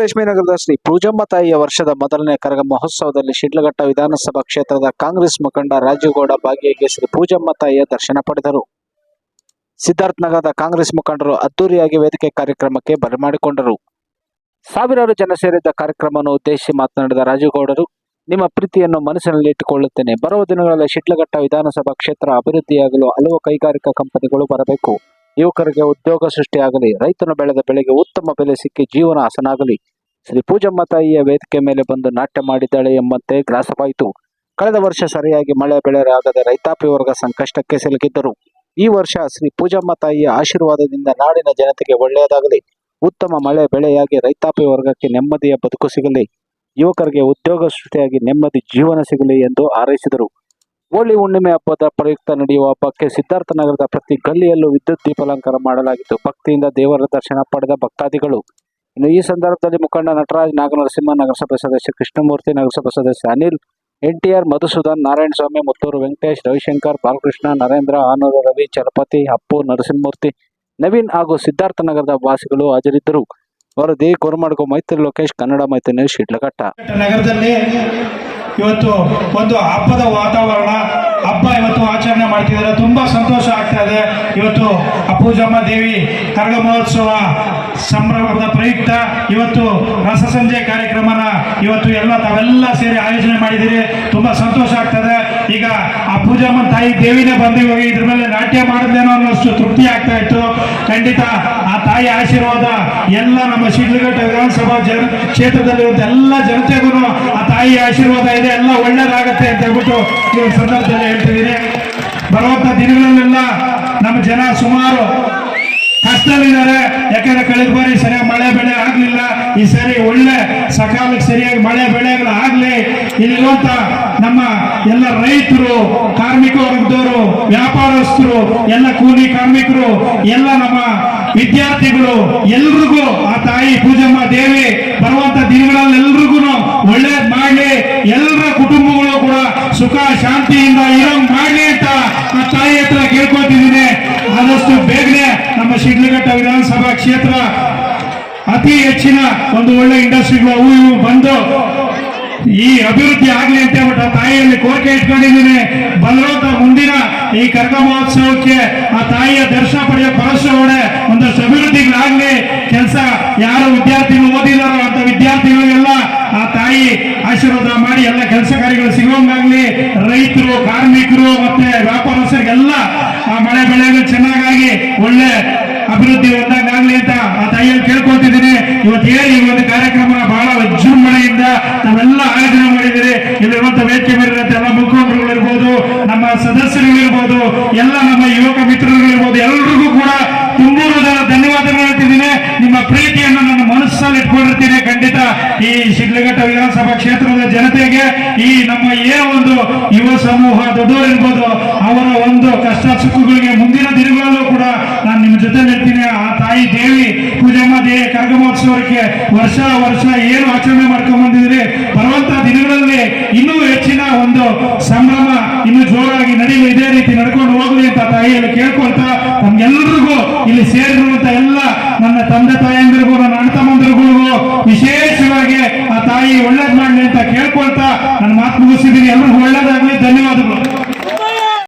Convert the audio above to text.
ರೇಷ್ಮೆನಗರದ ಶ್ರೀ ಪೂಜಮ್ಮ ತಾಯಿಯ ವರ್ಷದ ಮೊದಲನೇ ಕರಗ ಮಹೋತ್ಸವದಲ್ಲಿ ಶಿಡ್ಲಘಟ್ಟ ವಿಧಾನಸಭಾ ಕ್ಷೇತ್ರದ ಕಾಂಗ್ರೆಸ್ ಮುಖಂಡ ರಾಜುಗೌಡ ಭಾಗಿಯಾಗಿ ಶ್ರೀ ಪೂಜಮ್ಮ ತಾಯಿಯ ದರ್ಶನ ಪಡೆದರು. ಸಿದ್ಧಾರ್ಥ್ ನಗರದ ಕಾಂಗ್ರೆಸ್ ಮುಖಂಡರು ಅದ್ದೂರಿಯಾಗಿ ವೇದಿಕೆ ಕಾರ್ಯಕ್ರಮಕ್ಕೆ ಬರಮಾಡಿಕೊಂಡರು ಸಾವಿರಾರು ಜನ ಸೇರಿದ್ದ ಕಾರ್ಯಕ್ರಮವನ್ನು ಉದ್ದೇಶಿಸಿ ಮಾತನಾಡಿದ ರಾಜುಗೌಡರು ನಿಮ್ಮ ಪ್ರೀತಿಯನ್ನು ಮನಸ್ಸಿನಲ್ಲಿ ಇಟ್ಟುಕೊಳ್ಳುತ್ತೇನೆ. ಬರುವ ದಿನಗಳಲ್ಲಿ ಶಿಡ್ಲಘಟ್ಟ ವಿಧಾನಸಭಾ ಕ್ಷೇತ್ರ ಅಭಿವೃದ್ಧಿಯಾಗಲು ಹಲವು ಕೈಗಾರಿಕಾ ಕಂಪನಿಗಳು ಬರಬೇಕು. ಯುವಕರಿಗೆ ಉದ್ಯೋಗ ಸೃಷ್ಟಿಯಾಗಲಿ, ರೈತನು ಬೆಳೆದ ಬೆಳೆಗೆ ಉತ್ತಮ ಬೆಲೆ ಸಿಕ್ಕಿ ಜೀವನ ಹಸನಾಗಲಿ ಶ್ರೀ ಪೂಜಮ್ಮ ತಾಯಿಯ ವೇದಿಕೆ ಮೇಲೆ ಬಂದು ನಾಟ್ಯ ಮಾಡಿದ್ದಾಳೆ ಎಂಬಂತೆ ಗ್ರಾಸವಾಯಿತು. ಕಳೆದ ವರ್ಷ ಸರಿಯಾಗಿ ಮಳೆ ಬೆಳೆ ರೈತಾಪಿ ವರ್ಗ ಸಂಕಷ್ಟಕ್ಕೆ ಸಿಲುಕಿದ್ದರು. ಈ ವರ್ಷ ಶ್ರೀ ಪೂಜಮ್ಮ ತಾಯಿಯ ಆಶೀರ್ವಾದದಿಂದ ನಾಡಿನ ಜನತೆಗೆ ಒಳ್ಳೆಯದಾಗಲಿ, ಉತ್ತಮ ಮಳೆ ಬೆಳೆಯಾಗಿ ರೈತಾಪಿ ವರ್ಗಕ್ಕೆ ನೆಮ್ಮದಿಯ ಬದುಕು ಸಿಗಲಿ, ಯುವಕರಿಗೆ ಉದ್ಯೋಗ ಸೃಷ್ಟಿಯಾಗಿ ನೆಮ್ಮದಿ ಜೀವನ ಸಿಗಲಿ ಎಂದು ಹಾರೈಸಿದರು. ಹೋಳಿ ಹುಣ್ಣಿಮೆ ಹಬ್ಬದ ಪ್ರಯುಕ್ತ ನಡೆಯುವ ಹಬ್ಬಕ್ಕೆ ಸಿದ್ಧಾರ್ಥ ನಗರದ ಪ್ರತಿ ಗಲ್ಲಿಯಲ್ಲೂ ವಿದ್ಯುತ್ ದೀಪಾಲಂಕಾರ ಮಾಡಲಾಗಿತ್ತು ಭಕ್ತಿಯಿಂದ ದೇವರ ದರ್ಶನ ಪಡೆದ ಭಕ್ತಾದಿಗಳು. ಇನ್ನು ಈ ಸಂದರ್ಭದಲ್ಲಿ ಮುಖಂಡ ನಟರಾಜ್ ನಾಗನರಸಿಂಹ, ನಗರಸಭೆ ಸದಸ್ಯ ಕೃಷ್ಣಮೂರ್ತಿ, ನಗರಸಭಾ ಸದಸ್ಯ ಅನಿಲ್, ಎನ್ಟಿಆರ್ ಮಧುಸೂದನ್, ನಾರಾಯಣ ಸ್ವಾಮಿ, ಮುತ್ತೂರು ವೆಂಕಟೇಶ್, ರವಿಶಂಕರ್, ಬಾಲಕೃಷ್ಣ, ನರೇಂದ್ರ ಆನೂರು ರವಿ, ಚಲಪತಿ, ಅಪ್ಪು, ನರಸಿಂಹಮೂರ್ತಿ, ನವೀನ್ ಹಾಗೂ ಸಿದ್ಧಾರ್ಥ ನಗರದ ವಾಸಿಗಳು ಹಾಜರಿದ್ದರು. ವರದಿ ಕೋರ್ಮಾಡ್ಕೋ ಮೈತ್ರಿ ಲೋಕೇಶ್, ಕನ್ನಡ ಮೈತ್ರಿ ನ್ಯೂಸ್ ಶಿಡ್ಲಘಟ್ಟ ಇವತ್ತು ಒಂದು ಹಬ್ಬದ ವಾತಾವರಣ, ಹಬ್ಬ ಇವತ್ತು ಆಚರಣೆ ಮಾಡ್ತಿದ್ದಾರೆ. ತುಂಬ ಸಂತೋಷ ಆಗ್ತಾ ಇದೆ. ಇವತ್ತು ಅಪ್ಪುಜಮ್ಮ ದೇವಿ ಕರಗ ಮಹೋತ್ಸವ ಸಂಭ್ರಮದ ಪ್ರಯುಕ್ತ. ಇವತ್ತು ರಸಸಂಜೆ ಕಾರ್ಯಕ್ರಮನ ಇವತ್ತು ಎಲ್ಲ ತಾವೆಲ್ಲ ಸೇರಿ ಆಯೋಜನೆ ಮಾಡಿದ್ದೀರಿ. ತುಂಬ ಸಂತೋಷ ಆಗ್ತದೆ. ಈಗ ಆ ಪೂಜಮ್ಮ ತಾಯಿ ದೇವಿನೇ ಬಂದು ಇವಾಗ ಇದ್ರ ಮೇಲೆ ನಾಟ್ಯ ಮಾಡಿದ್ದೇನೋ ಅನ್ನೋಷ್ಟು ತೃಪ್ತಿ ಆಗ್ತಾ ಇತ್ತು. ಖಂಡಿತ ಆ ತಾಯಿ ಆಶೀರ್ವಾದ ಎಲ್ಲ ನಮ್ಮ ಶಿಡ್ಲಘಟ್ಟ ವಿಧಾನಸಭಾ ಜನ ಕ್ಷೇತ್ರದಲ್ಲಿರುವಂಥ ಎಲ್ಲ ಜನತೆಗೂ ಆ ತಾಯಿ ಆಶೀರ್ವಾದ ಇದೆ, ಎಲ್ಲ ಒಳ್ಳೇದಾಗತ್ತೆ ಅಂತ ಹೇಳ್ಬಿಟ್ಟು ಒಂದು ಸಂದರ್ಭದಲ್ಲಿ ಹೇಳ್ತಿದ್ದೀನಿ ಬರುವಂತ ದಿನಗಳಲ್ಲೆಲ್ಲ ನಮ್ಮ ಜನ ಸುಮಾರು ಕಷ್ಟದಲ್ಲಿದ್ದಾರೆ. ಯಾಕಂದ್ರೆ ಕಳೆದ ಬಾರಿ ಸರಿಯಾಗಿ ಮಳೆ ಬೆಳೆ ಆಗ್ಲಿಲ್ಲ. ಈ ಸರಿ ಒಳ್ಳೆ ಸಕಾಲಕ್ಕೆ ಸರಿಯಾಗಿ ಮಳೆ ಬೆಳೆಗಳು ಆಗ್ಲಿ. ಇಲ್ಲಿರುವಂತ ನಮ್ಮ ಎಲ್ಲ ರೈತರು, ಕಾರ್ಮಿಕ ವರ್ಗದವರು, ವ್ಯಾಪಾರಸ್ಥರು, ಎಲ್ಲ ಕೂಲಿ ಕಾರ್ಮಿಕರು, ಎಲ್ಲ ನಮ್ಮ ವಿದ್ಯಾರ್ಥಿಗಳು, ಎಲ್ರಿಗೂ ಆ ತಾಯಿ ಪೂಜಮ್ಮ ದೇವಿ ಬರುವಂತ ದಿನಗಳಲ್ಲಿ ಎಲ್ರಿಗೂ ಒಳ್ಳೇದ್ ಮಾಡ್ಲಿ. ಎಲ್ಲರ ಕುಟುಂಬಗಳು ಕೂಡ ಸುಖ, ಶಾಂತಿಯಿಂದ ಇರೋಂಗ್ ಮಾಡ್ಲಿ ಅಂತ ತಾಯಿ ಹತ್ರ ಕೇಳ್ಕೊತಿದ್ದೀನಿ. ಆದಷ್ಟು ಬೇಗನೆ ನಮ್ಮ ಶಿಡ್ಲಘಟ್ಟ ವಿಧಾನಸಭಾ ಕ್ಷೇತ್ರ ಅತಿ ಹೆಚ್ಚಿನ ಒಂದು ಒಳ್ಳೆ ಇಂಡಸ್ಟ್ರಿಗಳು ಹೂ ಇವು ಬಂದು ಈ ಅಭಿವೃದ್ಧಿ ಆಗ್ಲಿ ಅಂತ ಹೇಳ್ಬಿಟ್ಟು ಆ ತಾಯಿಯಲ್ಲಿ ಕೋರಿಕೆ ಇಟ್ಕೊಂಡಿದ್ದೀನಿ. ಬಲವಂತ ಮುಂದಿನ ಈ ಕರ್ಕ ಮಹೋತ್ಸವಕ್ಕೆ ಆ ತಾಯಿಯ ದರ್ಶನ ಪಡೆಯೋ ಒಡೆ ಒಂದಷ್ಟು ಅಭಿವೃದ್ಧಿಗಳಾಗ್ಲಿ. ಕೆಲಸ ಯಾರು ವಿದ್ಯಾರ್ಥಿಗಳು ಓದಿದಾರೋ ಅಂತ ವಿದ್ಯಾರ್ಥಿಗಳಿಗೆಲ್ಲ ಆ ತಾಯಿ ಆಶೀರ್ವಾದ ಮಾಡಿ ಎಲ್ಲ ಕೆಲಸ ಕಾರ್ಯಗಳು ಸಿಗುವಂಗಾಗ್ಲಿ ರೈತರು ಕಾರ್ಮಿಕರು ಮತ್ತೆ ವ್ಯಾಪಾರಸ್ಥರಿಗೆಲ್ಲ ಆ ಮಳೆ ಬೆಳೆಗಳು ಚೆನ್ನಾಗಿ ಒಳ್ಳೆ ಅಭಿವೃದ್ಧಿ ಒಂದಾಗಲಿ ಅಂತ ಆ ತಾಯಿಯಲ್ಲಿ ಕೇಳ್ಕೊತಿದ್ದೀನಿ ಇವತ್ತು ಈ ಒಂದು ಕಾರ್ಯಕ್ರಮ ಬಹಳ ವಿಜೃಂಭಣೆಯಿಂದ ನಾವೆಲ್ಲ ಆಯೋಜನೆ ಮಾಡಿದ್ದೀರಿ. ಇಲ್ಲಿರುವಂತ ವೇದಿಕೆ ಮೇಲಿರುವಂತ ಎಲ್ಲ ಮುಖಂಡರುಗಳಿರ್ಬೋದು, ನಮ್ಮ ಸದಸ್ಯರುಗಳಿರ್ಬೋದು, ಎಲ್ಲ ನಮ್ಮ ಯುವಕ ಮಿತ್ರರುಗಳಿರ್ಬೋದು ಎಲ್ರಿಗೂ ಕೂಡ ತುಂಬೂರದ ಧನ್ಯವಾದಗಳು ಹೇಳ್ತಿದ್ದೀನಿ ನಿಮ್ಮ ಪ್ರೀತಿಯನ್ನು ನನ್ನ ಇಟ್ಕೊಂಡಿರ್ತೀನಿ ಖಂಡಿತ ಈ ಶಿಡ್ಲಘಟ್ಟ ವಿಧಾನಸಭಾ ಕ್ಷೇತ್ರದ ಜನತೆಗೆ ಈ ನಮ್ಮ ಏ ಒಂದು ಯುವ ಸಮೂಹ ದೊಡ್ಡವರು ಇರ್ಬೋದು ಅವರ ಒಂದು ಕಷ್ಟ ಸುಖಗಳಿಗೆ ಮುಂದಿನ ದಿನಗಳಲ್ಲೂ ಕೂಡ ನಾನು ನಿಮ್ಮ ಜೊತೆ ಇರ್ತೀನಿ. ಆ ತಾಯಿ ದೇವಿ ಪೂಜಮ್ಮ ದೇವಿ ಕರಗ ಮಹೋತ್ಸವಕ್ಕೆ ವರ್ಷ ವರ್ಷ ಏನು ಆಚರಣೆ ಮಾಡ್ಕೊಂಡ್ ಬಂದಿದ್ರಿ ಬರುವಂತ ದಿನಗಳಲ್ಲಿ ಇನ್ನೂ ಹೆಚ್ಚಿನ ಒಂದು ಸಂಭ್ರಮ, ಇನ್ನು ಜೋರಾಗಿ ನಡೀಲಿ ಇದೇ ರೀತಿ ನಡ್ಕೊಂಡು ಹೋಗ್ಲಿ ಅಂತ ತಾಯಿಯಲ್ಲಿ ಕೇಳ್ಕೊಳ್ತಾ ಒಳ್ಳೇದ್ ಮಾಡ್ಲಿ ಅಂತ ಕೇಳ್ಕೊಳ್ತಾ ನನ್ನ ಮಾತು ಮುಗಿಸಿದ್ದೀನಿ ಎಲ್ರಿಗೂ ಒಳ್ಳೇದಾಗ್ಲಿ. ಧನ್ಯವಾದ